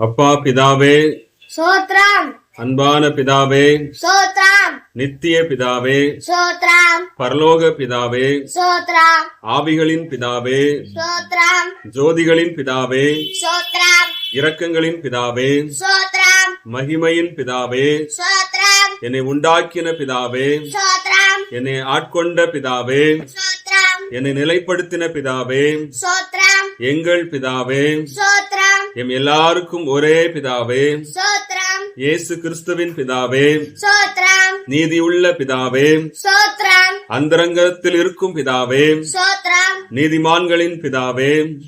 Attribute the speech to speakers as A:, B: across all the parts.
A: அப்பா பிதாவே
B: சோத்ரம்
A: அன்பான பிதாவே
B: சோத்ரம்
A: நித்திய பிதாவே
B: சோத்ரம்
A: பரலோக பிதாவே
B: சோத்ரம்
A: ஆவிகளின் பிதாவே
B: சோத்ரம்
A: ஜோதிகளின் பிதாவே
B: சோத்ரம்
A: இரக்கங்களின் பிதாவே
B: சோத்ரம்
A: மகிமையின் பிதாவே
B: சோத்ரம்
A: என்னை உண்டாக்கின பிதாவே
B: சோத்ரம்
A: என்னை ஆட்கொண்ட பிதாவே
B: சோத்ரம்
A: என்னை நிலைப்படுத்தின பிதாவே
B: சோத்ரம்
A: எங்கள் பிதாவே
B: சோத்ரம்
A: எம் எல்லாருக்கும் ஒரே பிதாவே. இயேசு கிறிஸ்துவின் பிதாவே.
B: சோத்ரம்
A: நீதியுள்ள பிதாவே. அந்தரங்கத்தில் இருக்கும் பிதாவே. நீதிமான்களின் பிதாவே.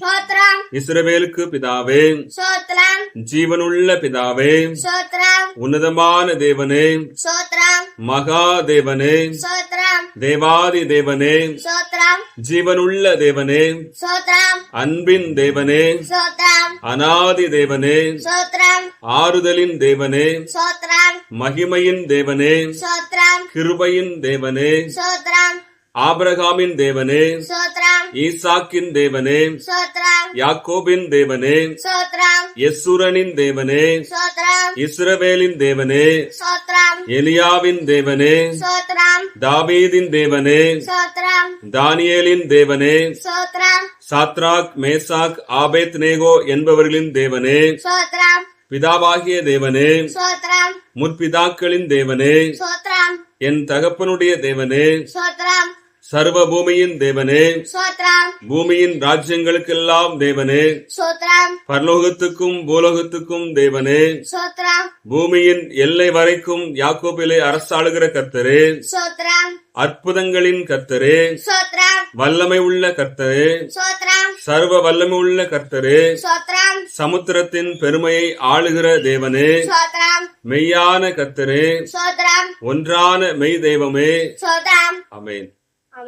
A: இஸ்ரவேலுக்கு பிதாவே. ஜீவனுள்ள பிதாவே. உன்னதமான தேவனே.
B: சோத்ரம்.
A: மகா தேவனே.
B: சோத்ரம்.
A: தேவாதி தேவனே. ஜீவனுள்ள தேவனே அன்பின் தேவனே. அனாதி தேவனே. ஆறுதலின் தேவனே. மகிமையின் தேவனே. கிருபையின் தேவனே. ஆபிரகாமின் தேவனே. ஈசாக்கின் தேவனே யாக்கோபின் தேவனே யெசுரனின் தேவனே இஸ்ரவேலின் தேவனே எலியாவின் தேவனே தாவீதின் தேவனே தானியேலின் தேவனே சாத்ராக் மேசாக் ஆபேத் நேகோ என்பவர்களின் தேவனே பிதாவாகிய தேவனே முற்பிதாக்களின் தேவனே என் தகப்பனுடைய தேவனே சர்வ பூமியின் தேவனே பூமியின் ராஜ்யங்களுக்கெல்லாம் தேவனே. பரலோகத்துக்கும் பூலோகத்துக்கும் தேவனே. பூமியின் எல்லை வரைக்கும் யாக்கோபிலே அரசாளுகிற கர்த்தரே. அற்புதங்களின் கர்த்தரே. வல்லமை உள்ள கர்த்தரே. சர்வ வல்லமை உள்ள கர்த்தரே. சமுத்திரத்தின் பெருமையை ஆளுகிற தேவனே. மெய்யான கர்த்தரே. ஒன்றான மெய் தெய்வமே. அமேன்